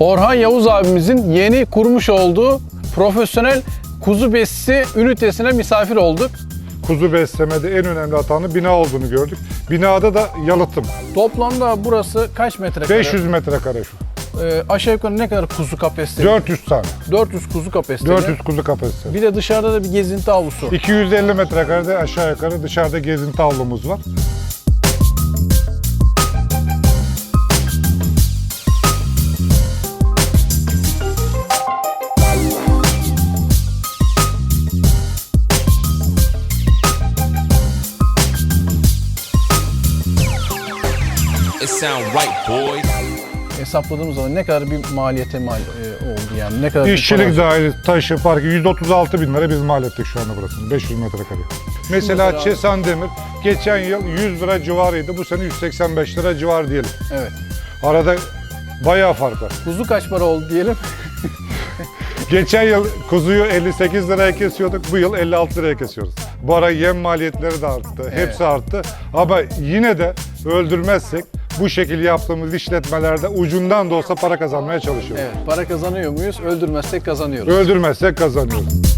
Orhan Yavuz abimizin yeni kurmuş olduğu profesyonel kuzu besisi ünitesine misafir olduk. Kuzu beslemede en önemli hatanın bina olduğunu gördük. Binada da yalıtım. Toplamda burası kaç metrekare? 500 metrekare şu. Ee, aşağı yukarı ne kadar kuzu kapasiteli? 400 tane. 400 kuzu kapasiteli. 400 kuzu kapasitesi. Bir de dışarıda da bir gezinti avlusu. 250 metrekarede aşağı yukarı dışarıda gezinti avlumuz var. Right, boys. Hesapladığımız zaman ne kadar bir maliyete mal e, oldu yani? Ne kadar bir İşçilik para- dahil taşı farkı 136 bin lira biz mal ettik şu anda burasını 500 metrekare. Mesela Mesela- Çesan Demir geçen yıl 100 lira civarıydı bu sene 185 lira civar diyelim. Evet. Arada bayağı fark var. Kuzu kaç para oldu diyelim? Geçen yıl kuzuyu 58 liraya kesiyorduk, bu yıl 56 liraya kesiyoruz. Bu ara yem maliyetleri de arttı, hepsi arttı. Ama yine de öldürmezsek bu şekilde yaptığımız işletmelerde ucundan da olsa para kazanmaya çalışıyoruz. Evet. Para kazanıyor muyuz? Öldürmezsek kazanıyoruz. Öldürmezsek kazanıyoruz.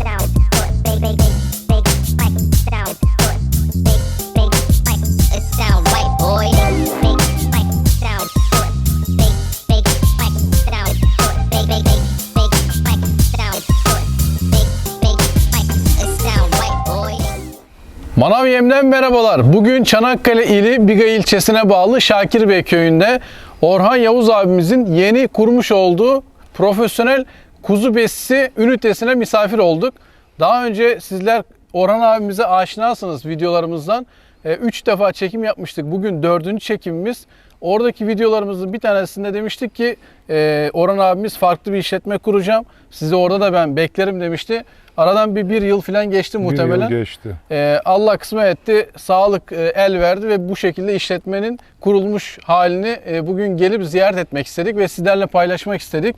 Manav Yem'den merhabalar. Bugün Çanakkale ili Biga ilçesine bağlı Şakirbey köyünde Orhan Yavuz abimizin yeni kurmuş olduğu profesyonel kuzu besisi ünitesine misafir olduk. Daha önce sizler Orhan abimize aşinasınız videolarımızdan. 3 defa çekim yapmıştık. Bugün dördüncü çekimimiz. Oradaki videolarımızın bir tanesinde demiştik ki e, Orhan abimiz farklı bir işletme kuracağım. Sizi orada da ben beklerim demişti. Aradan bir, bir yıl falan geçti muhtemelen. Bir yıl geçti. Ee, Allah kısmet etti, sağlık e, el verdi ve bu şekilde işletmenin kurulmuş halini e, bugün gelip ziyaret etmek istedik ve sizlerle paylaşmak istedik.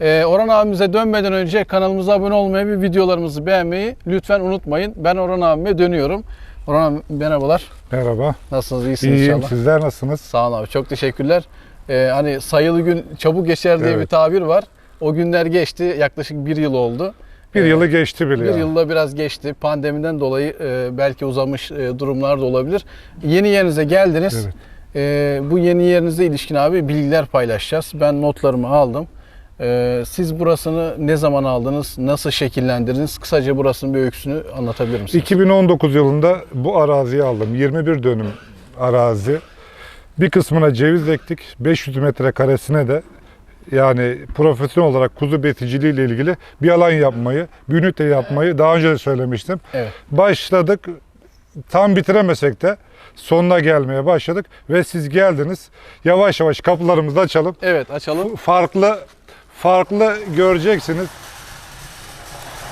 Ee, Orhan abimize dönmeden önce kanalımıza abone olmayı ve videolarımızı beğenmeyi lütfen unutmayın. Ben Orhan abime dönüyorum. Orhan abi merhabalar. Merhaba. Nasılsınız? İyisiniz İyiyim. inşallah. Sizler nasılsınız? Sağ olun abi. Çok teşekkürler. Ee, hani sayılı gün çabuk geçer diye Evet. bir tabir var. O günler geçti. Yaklaşık bir yıl oldu. Bir Ee, yılı geçti bile. Bir yılda biraz geçti. Pandemiden dolayı e, belki uzamış e, durumlar da olabilir. Yeni yerinize geldiniz. Evet. E, bu yeni yerinize ilişkin abi bilgiler paylaşacağız. Ben notlarımı aldım. E, siz burasını ne zaman aldınız? Nasıl şekillendirdiniz? Kısaca burasının bir öyküsünü anlatabilir misiniz? 2019 yılında bu araziyi aldım. 21 dönüm arazi. Bir kısmına ceviz ektik. 500 metrekaresine de yani profesyonel olarak kuzu beticiliği ile ilgili bir alan yapmayı, bir ünite yapmayı daha önce de söylemiştim. Evet. Başladık. Tam bitiremesek de sonuna gelmeye başladık ve siz geldiniz. Yavaş yavaş kapılarımızı açalım. Evet açalım. Farklı farklı göreceksiniz.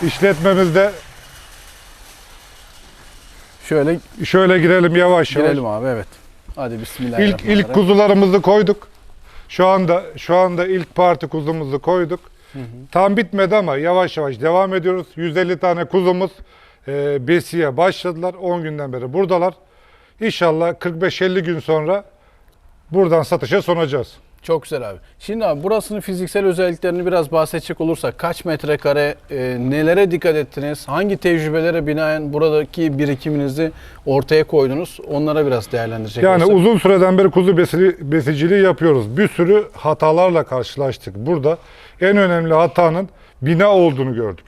İşletmemizde Şöyle şöyle girelim yavaş yavaş. girelim abi evet. Hadi İlk bismillahirrahmanirrahim. ilk kuzularımızı koyduk. Şu anda şu anda ilk parti kuzumuzu koyduk. Tam bitmedi ama yavaş yavaş devam ediyoruz. 150 tane kuzumuz e, besiye başladılar. 10 günden beri buradalar. İnşallah 45-50 gün sonra buradan satışa sunacağız. Çok güzel abi. Şimdi abi burasının fiziksel özelliklerini biraz bahsedecek olursak kaç metrekare, e, nelere dikkat ettiniz, hangi tecrübelere binaen buradaki birikiminizi ortaya koydunuz onlara biraz değerlendirecek Yani olursak. uzun süreden beri kuzu besi, besiciliği yapıyoruz. Bir sürü hatalarla karşılaştık. Burada en önemli hatanın bina olduğunu gördük.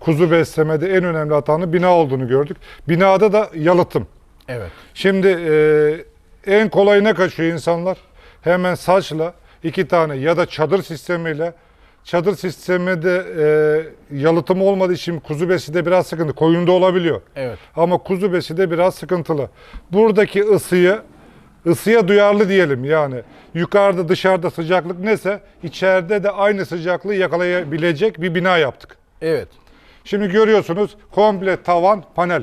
Kuzu beslemede en önemli hatanın bina olduğunu gördük. Binada da yalıtım. Evet. Şimdi e, en kolay ne kaçıyor insanlar? Hemen saçla iki tane ya da çadır sistemiyle çadır sistemi de e, yalıtım olmadığı için kuzu besi de biraz sıkıntı. Koyunda olabiliyor. Evet. Ama kuzu besi de biraz sıkıntılı. Buradaki ısıyı ısıya duyarlı diyelim yani. Yukarıda dışarıda sıcaklık neyse içeride de aynı sıcaklığı yakalayabilecek bir bina yaptık. Evet. Şimdi görüyorsunuz komple tavan panel.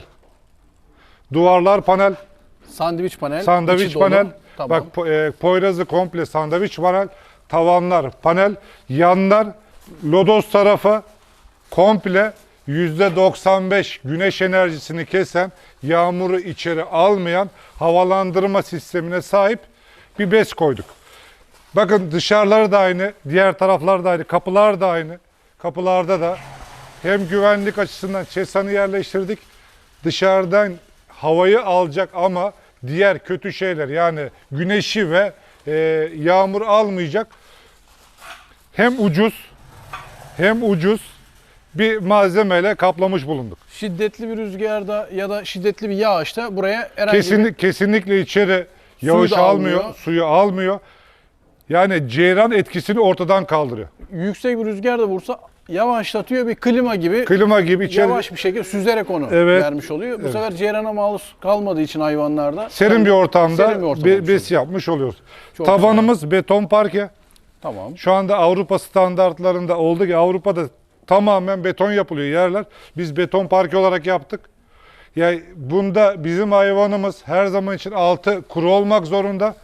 Duvarlar panel, Sandviç panel. sandviç içi dolu. Tamam. Bak e, Poyraz'ı komple sandviç panel. Tavanlar panel. Yanlar lodos tarafı komple %95 güneş enerjisini kesen, yağmuru içeri almayan havalandırma sistemine sahip bir bez koyduk. Bakın dışarıları da aynı, diğer taraflar da aynı, kapılar da aynı. Kapılarda da hem güvenlik açısından çesanı yerleştirdik. Dışarıdan havayı alacak ama diğer kötü şeyler yani güneşi ve e, yağmur almayacak. Hem ucuz hem ucuz bir malzemeyle kaplamış bulunduk. Şiddetli bir rüzgarda ya da şiddetli bir yağışta buraya herhangi bir Kesinlik, kesinlikle içeri yağış da almıyor, almıyor. suyu almıyor. Yani ceyran etkisini ortadan kaldırıyor. yüksek bir rüzgar da vursa yavaşlatıyor bir klima gibi Klima gibi içeri yavaş bir şekilde süzerek onu Evet. vermiş oluyor. Bu Evet. sefer ceyrana maruz kalmadığı için hayvanlarda serin bir ortamda Serin bir ortam be- bes yapmış oluyoruz. Çok Tavanımız beton parke. Tamam. Şu anda Avrupa standartlarında oldu ki Avrupa'da tamamen beton yapılıyor yerler. Biz beton parke olarak yaptık. Ya bunda bizim hayvanımız her zaman için altı kuru olmak zorunda.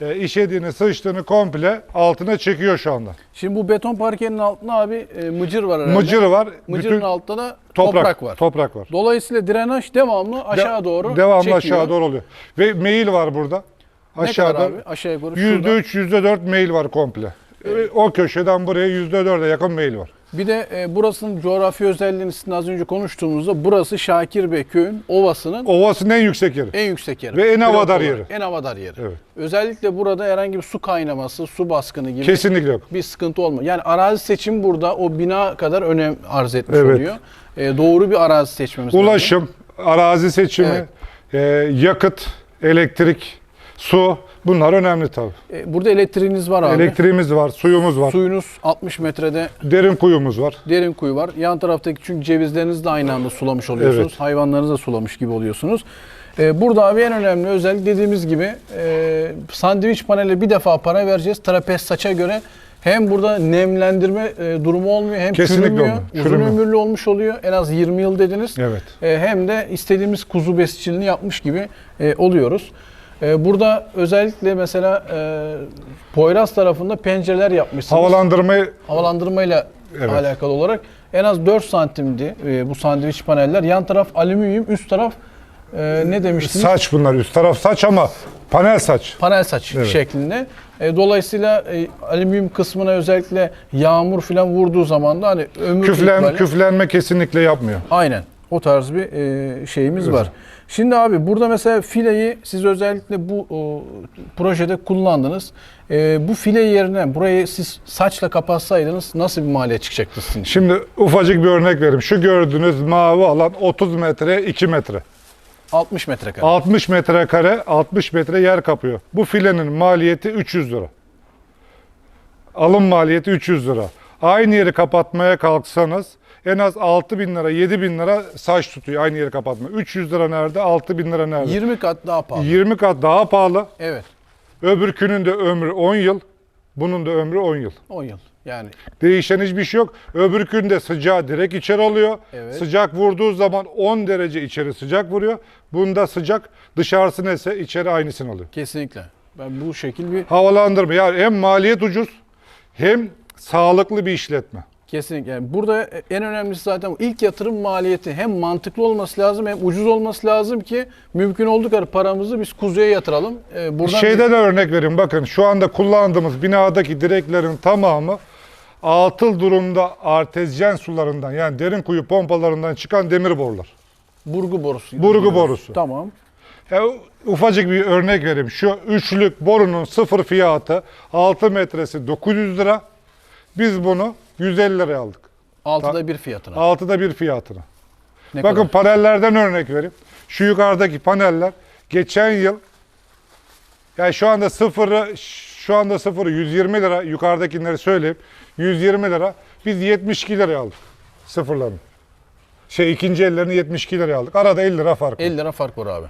E, işediğini, sıçtığını komple altına çekiyor şu anda. Şimdi bu beton parkenin altında abi e, mıcır var herhalde. Mıcır var. Mıcırın bütün altında da toprak, toprak, var. Toprak var. Dolayısıyla drenaj devamlı aşağı doğru devamlı çekiyor. aşağı doğru oluyor. Ve mail var burada. Ne Aşağıda kadar abi? Aşağı yukarı yüzde şurada. üç, yüzde dört mail var komple. E, O köşeden buraya yüzde dörde yakın mail var. Bir de e, burasının coğrafi özelliğini sizin az önce konuştuğumuzda burası Şakir Bey köyün ovasının Ovasının en yüksek yeri. en yüksek yeri. Ve en havadar olarak yeri. En havadar yeri. Evet. Özellikle burada herhangi bir su kaynaması, su baskını gibi Kesinlikle yok. bir sıkıntı olmuyor. Yani arazi seçimi burada o bina kadar önem arz etmiş Evet. oluyor. E, doğru bir arazi seçmemiz lazım. Ulaşım, arazi seçimi, e, yakıt, elektrik, su bunlar önemli tabii. E, burada elektriğiniz var abi. Elektriğimiz var, suyumuz var, Suyunuz 60 metrede derin kuyumuz var. derin kuyu var. Yan taraftaki çünkü cevizlerinizi de aynı anda sulamış oluyorsunuz. Evet. Hayvanlarınızı da sulamış gibi oluyorsunuz. Ee, burada abi en önemli özellik dediğimiz gibi e, sandviç paneli bir defa para vereceğiz. Trapez saça göre hem burada nemlendirme e, durumu olmuyor hem Kesinlikle çürümüyor. olmuyor, Uzun çürümüyor. ömürlü olmuş oluyor. En az 20 yıl dediniz. Evet. E, hem de istediğimiz kuzu besiciliğini yapmış gibi e, oluyoruz. E, burada özellikle mesela e, Poyraz tarafında pencereler yapmışsınız Havalandırmayı havalandırmayla Evet. alakalı olarak en az 4 santimdi e, bu sandviç paneller. Yan taraf alüminyum, üst taraf e, ne demiştiniz? saç bunlar. Üst taraf saç ama panel saç. Panel saç Evet. şeklinde. E, dolayısıyla e, alüminyum kısmına özellikle yağmur falan vurduğu zaman da hani ömür Küflen, küflenme kesinlikle yapmıyor. Aynen. O tarz bir e, şeyimiz var. Şimdi abi burada mesela fileyi siz özellikle bu o, projede kullandınız. E, bu file yerine burayı siz saçla kapatsaydınız nasıl bir maliyet çıkacaktı sizin için? Şimdi ufacık bir örnek vereyim. Şu gördüğünüz mavi alan 30 metre 2 metre. 60 metrekare. 60 metrekare 60 metre yer kapıyor. Bu filenin maliyeti 300 lira. Alım maliyeti 300 lira. Aynı yeri kapatmaya kalksanız en az 6 bin lira 7 bin lira saç tutuyor aynı yeri kapatma. 300 lira nerede 6 bin lira nerede? 20 kat daha pahalı. 20 kat daha pahalı. Evet. Öbürkünün de ömrü 10 yıl. Bunun da ömrü 10 yıl. 10 yıl. Yani Değişen hiçbir şey yok. Öbürkünde sıcağı direkt içeri alıyor. Evet. Sıcak vurduğu zaman 10 derece içeri sıcak vuruyor. Bunda sıcak dışarısı neyse içeri aynısını alıyor. kesinlikle. Ben bu şekil bir Havalandırma yani hem maliyet ucuz hem sağlıklı bir işletme. Kesinlikle. Yani burada en önemlisi zaten ilk yatırım maliyeti hem mantıklı olması lazım hem ucuz olması lazım ki mümkün olduğu kadar paramızı biz kuzuya yatıralım. Ee, buradan Şeyde de örnek vereyim bakın şu anda kullandığımız binadaki direklerin tamamı atıl durumda artezyen sularından yani derin kuyu pompalarından çıkan demir borular. burgu borusu. Burgu diyoruz. borusu. Tamam. Ya, ufacık bir örnek vereyim. Şu üçlük borunun sıfır fiyatı 6 metresi 900 lira. Biz bunu 150 liraya aldık. Altıda bir fiyatına. Altıda bir fiyatına. Ne Bakın kadar? panellerden örnek vereyim. Şu yukarıdaki paneller geçen yıl yani şu anda sıfırı şu anda sıfırı 120 lira yukarıdakileri söyleyeyim. 120 lira. Biz 72 liraya aldık sıfırlarını. Şey ikinci ellerini 72 liraya aldık. Arada 50 lira fark var. 50 lira fark var abi.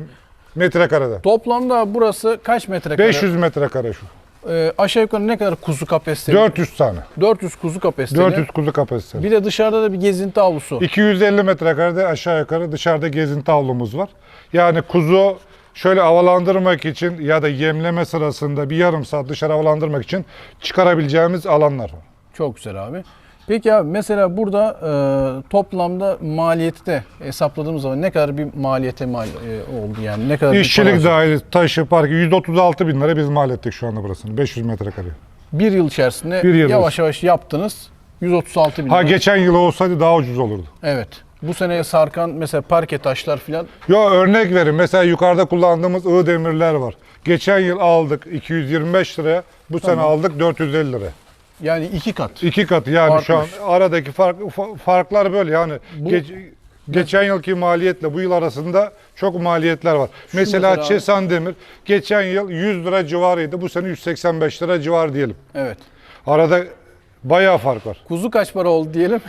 Metrekarede. Toplamda burası kaç metrekare? 500 metrekare şu. Ee, aşağı yukarı ne kadar kuzu kapasiteli? 400 tane. 400 kuzu kapasiteli. 400 kuzu kapasitesi. Bir de dışarıda da bir gezinti avlusu. 250 metrekarede aşağı yukarı dışarıda gezinti avlumuz var. Yani kuzu şöyle havalandırmak için ya da yemleme sırasında bir yarım saat dışarı havalandırmak için çıkarabileceğimiz alanlar var. Çok güzel abi. Peki abi mesela burada e, toplamda maliyeti de hesapladığımız zaman ne kadar bir maliyete mal e, oldu yani ne kadar bir para İşçilik harcadık? dahil taşı parkı 136 bin lira biz mal ettik şu anda burasını 500 metrekare. bir yıl içerisinde Bir yıl yavaş yavaş yaptınız. 136 bin Ha lira. geçen yıl olsaydı daha ucuz olurdu. Evet. Bu seneye sarkan mesela parke taşlar filan Yo örnek verin. Mesela yukarıda kullandığımız I demirler var. Geçen yıl aldık 225 liraya. Bu sene aldık 450 liraya. Yani iki kat. İki katı yani şu an Artmış. aradaki fark, fa- farklar böyle yani. Bu- Geç- geçen yılki maliyetle bu yıl arasında çok maliyetler var. mesela mesela- Çesan Demir geçen yıl 100 lira civarıydı. Bu sene 185 lira civar diyelim. Evet. Arada bayağı fark var. Kuzu kaç para oldu diyelim?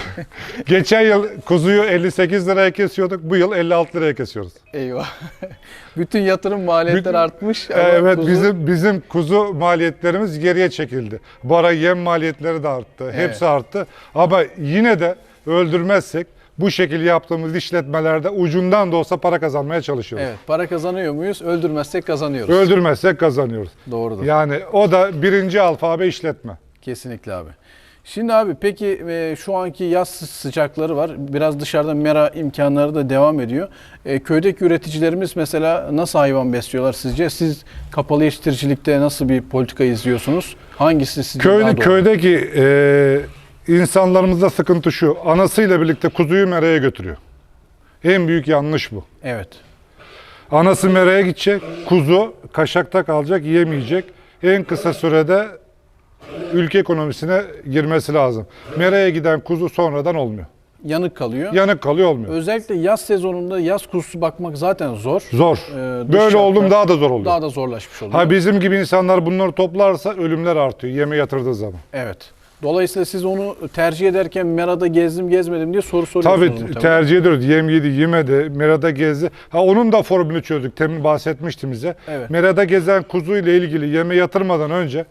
Geçen yıl kuzuyu 58 liraya kesiyorduk. Bu yıl 56 liraya kesiyoruz. Eyvah. Bütün yatırım maliyetler Bütün- artmış. ama Evet kuzu- bizim bizim kuzu maliyetlerimiz geriye çekildi. Bu ara yem maliyetleri de arttı. Hepsi arttı. Ama yine de öldürmezsek bu şekilde yaptığımız işletmelerde ucundan da olsa para kazanmaya çalışıyoruz. Evet, para kazanıyor muyuz? Öldürmezsek kazanıyoruz. Öldürmezsek kazanıyoruz. Doğrudur. Yani o da birinci alfabe işletme. Kesinlikle abi. Şimdi abi peki e, şu anki yaz sı- sıcakları var. Biraz dışarıda mera imkanları da devam ediyor. E, köydeki üreticilerimiz mesela nasıl hayvan besliyorlar sizce? Siz kapalı yetiştiricilikte nasıl bir politika izliyorsunuz? Hangisi sizce daha Köylü, doğru? köydeki e, insanlarımızda sıkıntı şu. Anasıyla birlikte kuzuyu meraya götürüyor. En büyük yanlış bu. Evet. Anası meraya gidecek, kuzu kaşakta kalacak, yemeyecek. En kısa sürede ülke ekonomisine girmesi lazım. Meraya giden kuzu sonradan olmuyor. Yanık kalıyor. Yanık kalıyor olmuyor. Özellikle yaz sezonunda yaz kuzusu bakmak zaten zor. Zor. Ee, Böyle oldum daha da zor oluyor. Daha da zorlaşmış oluyor. Ha bizim gibi insanlar bunları toplarsa ölümler artıyor yeme yatırdığı zaman. Evet. Dolayısıyla siz onu tercih ederken merada gezdim gezmedim diye soru soruyorsunuz. Tabii muhtemelen. tercih ediyoruz. Yem yedi, yemedi, merada gezdi. Ha onun da formülünü çözdük. Temin bahsetmiştim size. Evet. Merada gezen kuzu ile ilgili yeme yatırmadan önce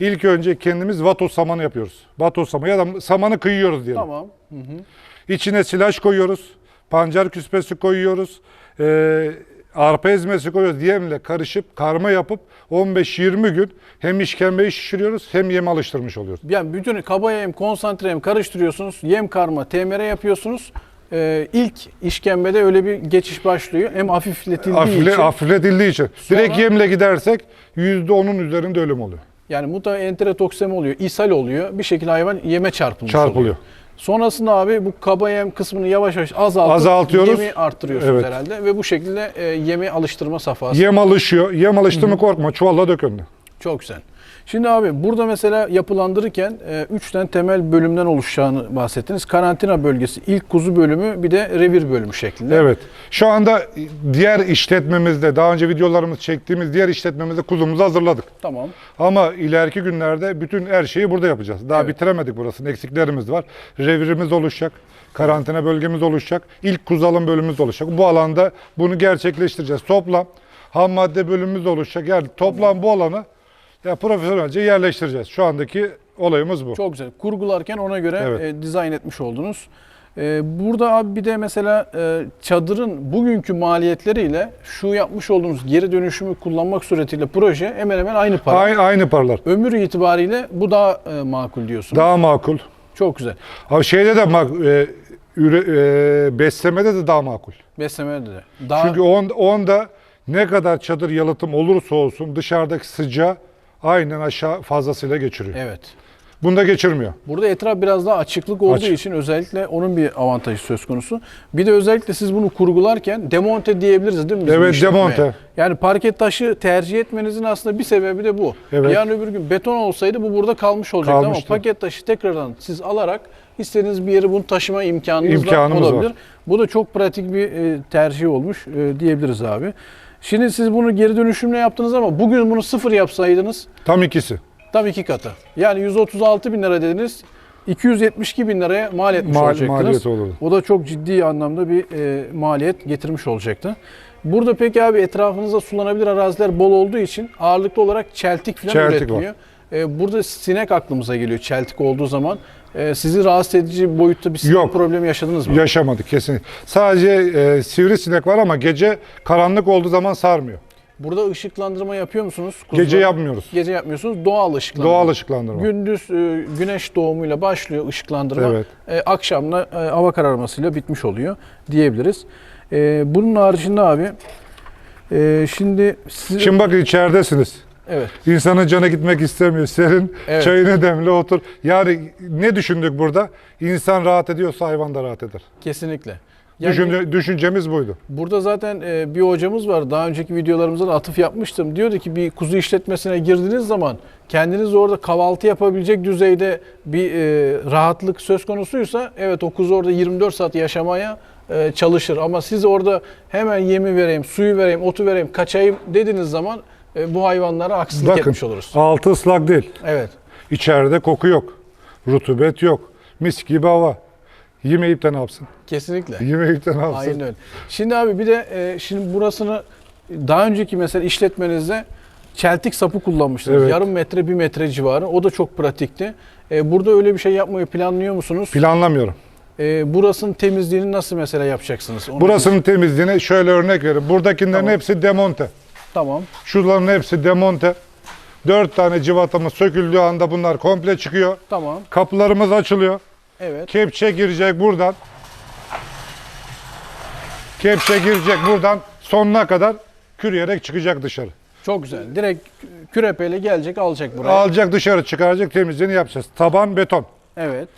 ilk önce kendimiz vatos samanı yapıyoruz. Vatos samanı ya da samanı kıyıyoruz diyelim. Tamam. İçine silaj koyuyoruz. Pancar küspesi koyuyoruz. Ee, arpa ezmesi koyuyoruz. Yemle karışıp karma yapıp 15-20 gün hem işkembeyi şişiriyoruz hem yem alıştırmış oluyoruz. Yani bütün kaba yem, konsantre yem karıştırıyorsunuz. Yem karma, TMR yapıyorsunuz. Ee, ilk işkembede öyle bir geçiş başlıyor. Hem hafifletildiği Hafifle, için. hafifletildiği için. Direkt Sonra- yemle gidersek %10'un üzerinde ölüm oluyor. Yani mutlaka enterotoksemi oluyor, ishal oluyor. Bir şekilde hayvan yeme çarpılmış oluyor. Çarpılıyor. Sonrasında abi bu kaba yem kısmını yavaş yavaş azaltıp Azaltıyoruz. yemi arttırıyorsunuz Evet. herhalde. Ve bu şekilde e, yeme alıştırma safhası. Yem alışıyor. Yem alıştı mı korkma. Çuvalla dök önüne. Çok güzel. Şimdi abi burada mesela yapılandırırken 3 tane temel bölümden oluşacağını bahsettiniz. Karantina bölgesi, ilk kuzu bölümü bir de revir bölümü şeklinde. Evet. Şu anda diğer işletmemizde, daha önce videolarımız çektiğimiz diğer işletmemizde kuzumuzu hazırladık. Tamam. Ama ileriki günlerde bütün her şeyi burada yapacağız. Daha Evet. bitiremedik burasının eksiklerimiz var. Revirimiz oluşacak. Karantina bölgemiz oluşacak. İlk kuzu alım bölümümüz oluşacak. Bu alanda bunu gerçekleştireceğiz. Toplam ham madde bölümümüz oluşacak. Yani toplam bu alanı ya profesyonelce yerleştireceğiz. Şu andaki olayımız bu. Çok güzel. Kurgularken ona göre Evet. e, dizayn etmiş oldunuz. E, burada abi bir de mesela e, çadırın bugünkü maliyetleriyle şu yapmış olduğunuz geri dönüşümü kullanmak suretiyle proje hemen hemen aynı para. Aynı, aynı paralar. Ömür itibariyle bu daha e, makul diyorsunuz. Daha makul. Çok güzel. Abi şeyde de mak e, üre, e, beslemede de daha makul. Beslemede de. Daha Çünkü on, onda ne kadar çadır yalıtım olursa olsun dışarıdaki sıcağı aynen aşağı fazlasıyla geçiriyor. evet. Bunda geçirmiyor. Burada etraf biraz daha açıklık olduğu Açık. için özellikle onun bir avantajı söz konusu. Bir de özellikle siz bunu kurgularken demonte diyebiliriz değil mi? bizim Evet, işletmeye? demonte. Yani parket taşı tercih etmenizin aslında bir sebebi de bu. Evet. Yarın öbür gün beton olsaydı bu burada kalmış olacaktı Kalmıştı. ama paket taşı tekrardan siz alarak istediğiniz bir yere bunu taşıma imkanınız İmkanımız olabilir. var. Bu da çok pratik bir e, tercih olmuş e, diyebiliriz abi. Şimdi siz bunu geri dönüşümle yaptınız ama bugün bunu sıfır yapsaydınız Tam ikisi. Tam iki katı. Yani 136 bin lira dediniz. 272 bin liraya mal etmiş Mal- olacaktınız. maliyet olurdu. O da çok ciddi anlamda bir e, maliyet getirmiş olacaktı. Burada peki abi etrafınızda sulanabilir araziler bol olduğu için ağırlıklı olarak çeltik falan Çeltik üretiliyor. E, burada sinek aklımıza geliyor çeltik olduğu zaman. E, sizi rahatsız edici boyutta bir sinek Yok. problemi yaşadınız mı? Yaşamadık kesin. Sadece e, sivrisinek var ama gece karanlık olduğu zaman sarmıyor. Burada ışıklandırma yapıyor musunuz? Kuzular? Gece yapmıyoruz. Gece yapmıyorsunuz. Doğal ışıklandırma. Doğal ışıklandırma. Gündüz e, güneş doğumuyla başlıyor ışıklandırma. Evet. E, akşamla e, hava kararmasıyla bitmiş oluyor diyebiliriz. E, bunun haricinde abi e, şimdi siz Şimdi bakın içeridesiniz. Evet. İnsanın canı gitmek istemiyor. Serin Evet. çayını demle otur. Yani ne düşündük burada? İnsan rahat ediyorsa hayvan da rahat eder. Kesinlikle. Yani Düşünce- düşüncemiz buydu. Burada zaten e, bir hocamız var. Daha önceki videolarımızda da atıf yapmıştım. Diyordu ki bir kuzu işletmesine girdiğiniz zaman kendiniz orada kahvaltı yapabilecek düzeyde bir e, rahatlık söz konusuysa evet o kuzu orada 24 saat yaşamaya e, çalışır. Ama siz orada hemen yemi vereyim, suyu vereyim, otu vereyim, kaçayım dediğiniz zaman e, bu hayvanlara haksızlık Bakın etmiş oluruz. altı ıslak değil. Evet. İçeride koku yok. Rutubet yok. Mis gibi hava. Yemeyip de ne yapsın? Kesinlikle. Yemeyip de ne yapsın? Aynen öyle. Şimdi abi bir de e, şimdi burasını daha önceki mesela işletmenizde çeltik sapı kullanmıştınız. Evet. Yarım metre, bir metre civarı. O da çok pratikti. E, burada öyle bir şey yapmayı planlıyor musunuz? Planlamıyorum. E, burasının temizliğini nasıl mesela yapacaksınız? Onu- Burasının temizliğine şöyle örnek vereyim. Buradakilerin Tamam. hepsi demonte. Tamam. Şuraların hepsi demonte. Dört tane civatamız söküldüğü anda bunlar komple çıkıyor. Tamam. Kapılarımız açılıyor. Evet. Kepçe girecek buradan. Kepçe girecek buradan sonuna kadar kürüyerek çıkacak dışarı. Çok güzel. Direkt kürepeyle gelecek, alacak buraya. Alacak dışarı çıkaracak temizliğini yapacağız. Taban beton. Evet.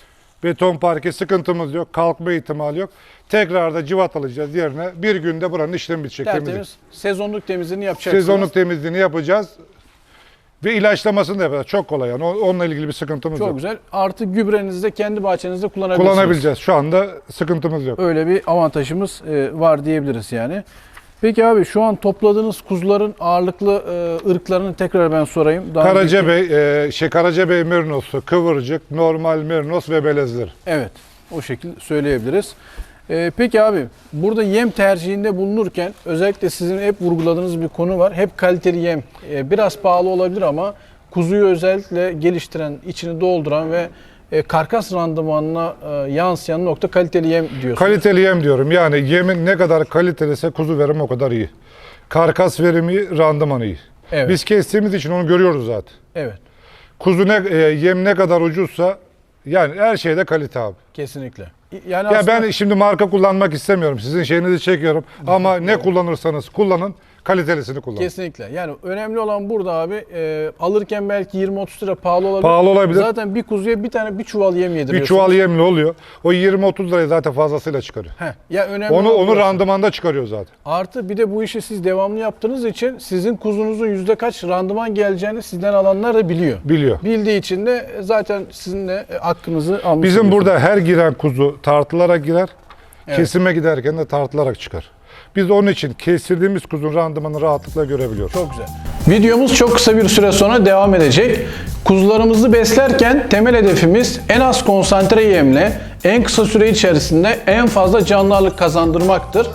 Beton parke sıkıntımız yok. Kalkma ihtimali yok. Tekrar da civatalayacağız yerine. Bir günde buranın işlemi bitecek. temizlik. Tertemiz. Sezonluk temizliğini yapacaksınız. Sezonluk temizliğini yapacağız. Ve ilaçlamasını da yapacağız. Çok kolay yani. Onunla ilgili bir sıkıntımız Çok yok. güzel. Artı gübrenizi de kendi bahçenizde kullanabilirsiniz. Kullanabileceğiz. Şu anda sıkıntımız yok. Öyle bir avantajımız e, var diyebiliriz yani. Peki abi şu an topladığınız kuzuların ağırlıklı e, ırklarını tekrar ben sorayım. Daha önceki- Karacabey, e, şey Karacabey merinosu, kıvırcık, normal merinos ve belezler. Evet. O şekilde söyleyebiliriz. E, peki abi burada yem tercihinde bulunurken özellikle sizin hep vurguladığınız bir konu var. Hep kaliteli yem. E, biraz pahalı olabilir ama kuzuyu özellikle geliştiren, içini dolduran ve e, karkas randımanına e, yansıyan nokta kaliteli yem diyorsunuz. Kaliteli yem diyorum. Yani yemin ne kadar kaliteliyse kuzu verimi o kadar iyi. Karkas verimi, randımanı iyi. Evet. Biz kestiğimiz için onu görüyoruz zaten. Evet. Kuzu ne, e, yem ne kadar ucuzsa yani her şeyde kalite abi. Kesinlikle. Yani Ya aslında- ben şimdi marka kullanmak istemiyorum. Sizin şeyinizi çekiyorum. Ama ne kullanırsanız kullanın, kalitelisini kullanın. Kesinlikle. Yani önemli olan burada abi e, alırken belki 20-30 lira pahalı olabilir. Pahalı olabilir. Zaten bir kuzuya bir tane bir çuval yem Bir yediriyorsun. çuval yemli oluyor. O 20-30 lirayı zaten fazlasıyla çıkarıyor. Heh, ya önemli Onu onu burası. randımanda çıkarıyor zaten. Artı bir de bu işi siz devamlı yaptığınız için sizin kuzunuzun yüzde kaç randıman geleceğini sizden alanlar da biliyor. Biliyor. Bildiği için de zaten sizin de e, hakkınızı almış Bizim burada her giren kuzu tartılarak girer. Evet. Kesime giderken de tartılarak çıkar. Biz onun için kestirdiğimiz kuzun randımanı rahatlıkla görebiliyoruz. Çok güzel. Videomuz çok kısa bir süre sonra devam edecek. Kuzularımızı beslerken temel hedefimiz en az konsantre yemle en kısa süre içerisinde en fazla canlı ağırlık kazandırmaktır.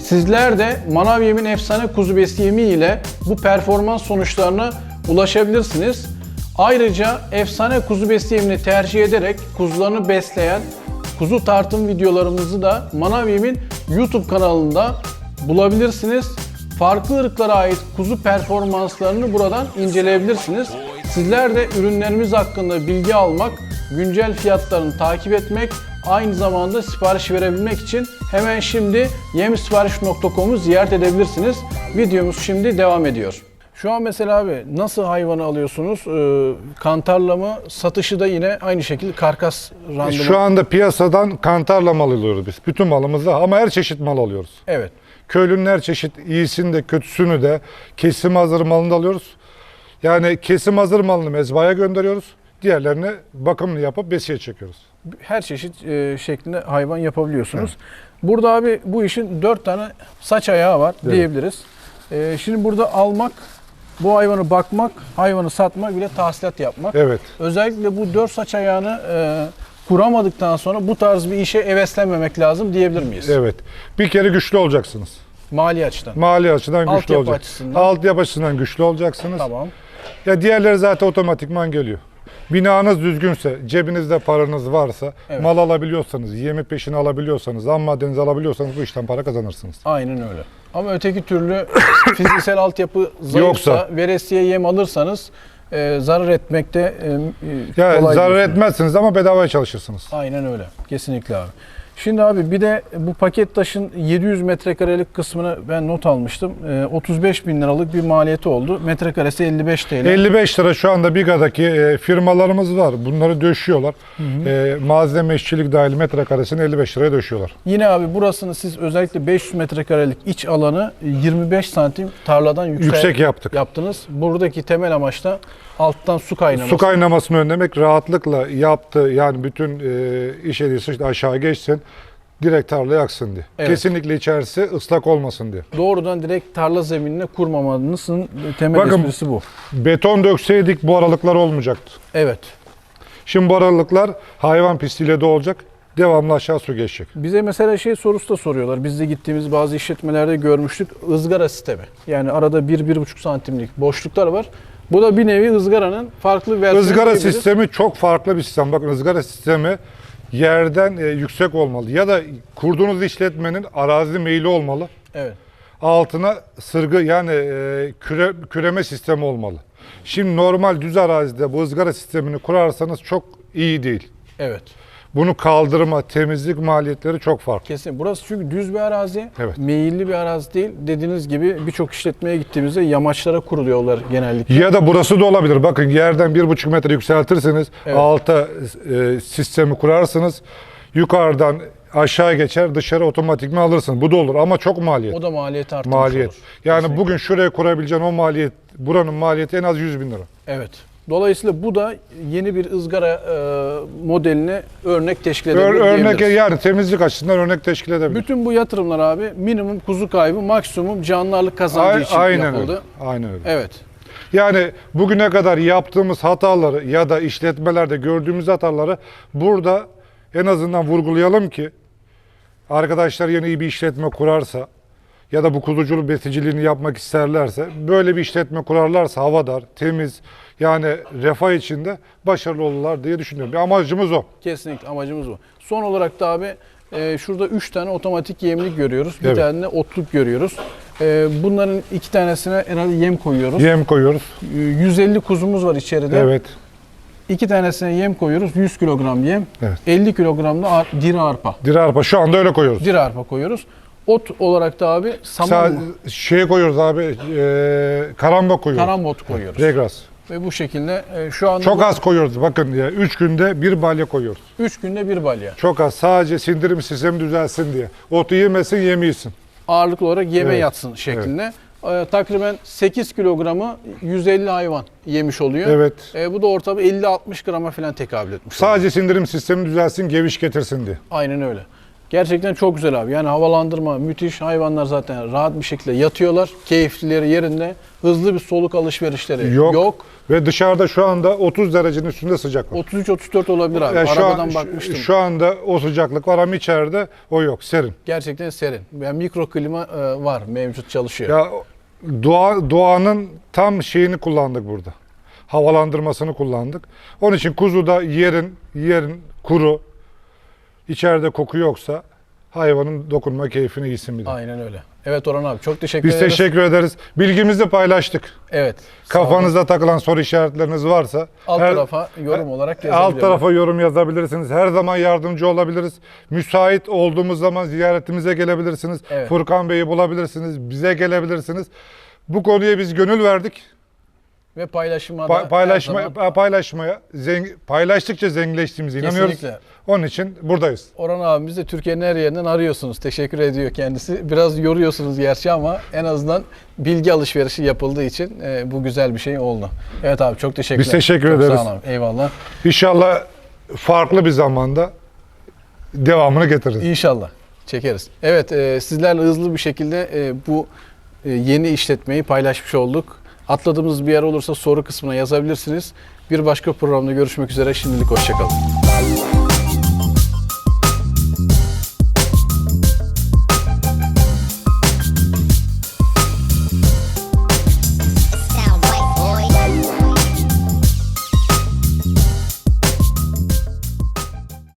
Sizler de Manav Yem'in efsane kuzu besi yemi ile bu performans sonuçlarına ulaşabilirsiniz. Ayrıca efsane kuzu besi yemini tercih ederek kuzularını besleyen kuzu tartım videolarımızı da Manav Yem'in YouTube kanalında bulabilirsiniz. Farklı ırklara ait kuzu performanslarını buradan inceleyebilirsiniz. Sizler de ürünlerimiz hakkında bilgi almak, güncel fiyatlarını takip etmek, aynı zamanda sipariş verebilmek için hemen şimdi yemsipariş.com'u ziyaret edebilirsiniz. Videomuz şimdi devam ediyor. Şu an mesela abi nasıl hayvanı alıyorsunuz? Ee, kantarla mı? Satışı da yine aynı şekilde karkas randıman. Şu anda piyasadan kantarla mal alıyoruz biz. Bütün malımızı ama her çeşit mal alıyoruz. Evet. Köylünün her çeşit iyisini de kötüsünü de kesim hazır malını da alıyoruz. Yani kesim hazır malını mezbaya gönderiyoruz. Diğerlerini bakımını yapıp besiye çekiyoruz. her çeşit e, şeklinde hayvan yapabiliyorsunuz. Burada abi bu işin dört tane saç ayağı var Evet. diyebiliriz. E, şimdi burada almak, bu hayvanı bakmak, hayvanı satmak bir de tahsilat yapmak. Evet. Özellikle bu dört saç ayağını e, kuramadıktan sonra bu tarz bir işe heveslenmemek lazım diyebilir miyiz? Evet. Bir kere güçlü olacaksınız. Mali açıdan. Mali açıdan güçlü Altyapı olacaksınız. açısından. Altyapı açısından güçlü olacaksınız. Tamam. Ya diğerleri zaten otomatikman geliyor. Binanız düzgünse, cebinizde paranız varsa, Evet. mal alabiliyorsanız, yemi peşini alabiliyorsanız, ham maddenizi alabiliyorsanız bu işten para kazanırsınız. Aynen öyle. Ama öteki türlü fiziksel altyapı zayıfsa, Yoksa- veresiye yem alırsanız e, zarar etmekte e, e, Ya kolay zarar diyorsunuz. etmezsiniz ama bedavaya çalışırsınız. Aynen öyle. Kesinlikle abi. Şimdi abi bir de bu paket taşın 700 metrekarelik kısmını ben not almıştım. Ee, 35 bin liralık bir maliyeti oldu. Metrekaresi 55 TL. 55 lira şu anda Biga'daki e, firmalarımız var. Bunları döşüyorlar. E, malzeme işçilik dahil metrekaresini 55 liraya döşüyorlar. Yine abi burasını siz özellikle 500 metrekarelik iç alanı 25 santim tarladan yüksek, Yüksek yaptık. yaptınız. Buradaki temel amaç da alttan su kaynaması. Su kaynamasını önlemek rahatlıkla yaptı. Yani bütün e, iş edilsin işte aşağı geçsin. Direkt tarlaya aksın diye. Evet. Kesinlikle içerisi ıslak olmasın diye. Doğrudan direkt tarla zeminine kurmamanızın temel Bakın- esprisi bu. Beton dökseydik bu aralıklar olmayacaktı. Evet. Şimdi bu aralıklar hayvan pisliğiyle dolacak. Devamlı aşağı su geçecek. Bize mesela şey sorusu da soruyorlar. Biz de gittiğimiz bazı işletmelerde görmüştük. ızgara sistemi. Yani arada 1-1,5 santimlik boşluklar var. Bu da bir nevi ızgaranın farklı versiyonu. Izgara diyebiliriz. sistemi çok farklı bir sistem. Bakın ızgara sistemi yerden e, yüksek olmalı. Ya da kurduğunuz işletmenin arazi meyili olmalı. Evet. Altına sırgı yani e, küre, küreme sistemi olmalı. Şimdi normal düz arazide bu ızgara sistemini kurarsanız çok iyi değil. Evet. Bunu kaldırma, temizlik maliyetleri çok farklı. Kesin. Burası çünkü düz bir arazi. Evet. Meyilli bir arazi değil. Dediğiniz gibi birçok işletmeye gittiğimizde yamaçlara kuruluyorlar genellikle. Ya da burası da olabilir. Bakın yerden bir buçuk metre yükseltirsiniz. Evet. Alta e, sistemi kurarsınız. Yukarıdan aşağı geçer dışarı otomatikman alırsınız. Bu da olur ama çok maliyet. O da maliyeti arttırmış maliyet. olur. Yani Kesinlikle. bugün şuraya kurabileceğin o maliyet, buranın maliyeti en az 100 bin lira. Evet. Dolayısıyla bu da yeni bir ızgara e, modeline örnek teşkil Ör- edebilir örnek diyebiliriz. yani temizlik açısından örnek teşkil edebilir. Bütün bu yatırımlar abi minimum kuzu kaybı, maksimum canlılık kazancı A- için aynen yapıldı. öyle. Aynen öyle. Evet. Yani bugüne kadar yaptığımız hataları ya da işletmelerde gördüğümüz hataları burada en azından vurgulayalım ki arkadaşlar yeni iyi bir işletme kurarsa ya da bu kuzuculuk besiciliğini yapmak isterlerse böyle bir işletme kurarlarsa havadar, temiz yani refah içinde başarılı olurlar diye düşünüyorum. Bir amacımız o. Kesinlikle amacımız bu. Son olarak da abi e, şurada 3 tane otomatik yemlik görüyoruz. Bir Evet. tane de otluk görüyoruz. E, bunların iki tanesine herhalde yem koyuyoruz. Yem koyuyoruz. E, 150 kuzumuz var içeride. Evet. İki tanesine yem koyuyoruz. 100 kilogram yem. Evet. 50 kilogram da ar- diri arpa. Diri arpa şu anda öyle koyuyoruz. Diri arpa koyuyoruz. Ot olarak da abi saman mı? Sa- şey koyuyoruz abi, e, karamba koyuyoruz. Karambot koyuyoruz. Regras. Ve bu şekilde e, şu anda Çok az koyuyoruz bakın ya. 3 günde bir balya koyuyoruz. 3 günde bir balya. Çok az. Sadece sindirim sistemi düzelsin diye. Otu yemesin, yemi yesin. Ağırlıklı olarak yeme Evet. yatsın şeklinde. E, takriben 8 kilogramı 150 hayvan yemiş oluyor. Evet. E, bu da ortalama 50-60 grama falan tekabül etmiş. oluyor. Sadece sindirim sistemi düzelsin, geviş getirsin diye. Aynen öyle. Gerçekten çok güzel abi. Yani havalandırma müthiş. Hayvanlar zaten rahat bir şekilde yatıyorlar. Keyiflileri yerinde. Hızlı bir soluk alışverişleri Yok. yok. Ve dışarıda şu anda 30 derecenin üstünde sıcak var. 33-34 olabilir abi. Yani şu, Arabadan an, bakmıştım. şu, anda o sıcaklık var ama içeride o yok, serin. Gerçekten serin. Yani mikro klima e, var, mevcut çalışıyor. Ya doğa, doğanın tam şeyini kullandık burada. Havalandırmasını kullandık. Onun için kuzuda yerin yerin kuru, içeride koku yoksa hayvanın dokunma keyfini iyisin bir de. Aynen öyle. Evet Orhan abi çok teşekkür Biz ederiz. teşekkür ederiz. Bilgimizi paylaştık. Evet. sağ olun. Kafanıza takılan soru işaretleriniz varsa alt her- tarafa yorum olarak yazabilirim. alt tarafa yorum yazabilirsiniz. Her zaman yardımcı olabiliriz. Müsait olduğumuz zaman ziyaretimize gelebilirsiniz. Evet. Furkan Bey'i bulabilirsiniz. Bize gelebilirsiniz. Bu konuya biz gönül verdik. Ve paylaşıma Pa- paylaşma, zaman paylaşmaya, zeng- paylaştıkça zenginleştiğimize inanıyoruz. Kesinlikle. Onun için buradayız. Orhan abimiz de Türkiye'nin her yerinden arıyorsunuz. Teşekkür ediyor kendisi. Biraz yoruyorsunuz gerçi ama en azından bilgi alışverişi yapıldığı için e, bu güzel bir şey oldu. Evet abi çok teşekkürler. Biz teşekkür Çok ederiz. Sağ olun. Eyvallah. İnşallah farklı bir zamanda devamını getiririz. İnşallah çekeriz. Evet e, sizlerle hızlı bir şekilde e, bu e, yeni işletmeyi paylaşmış olduk. Atladığımız bir yer olursa soru kısmına yazabilirsiniz. Bir başka programda görüşmek üzere. Şimdilik hoşçakalın.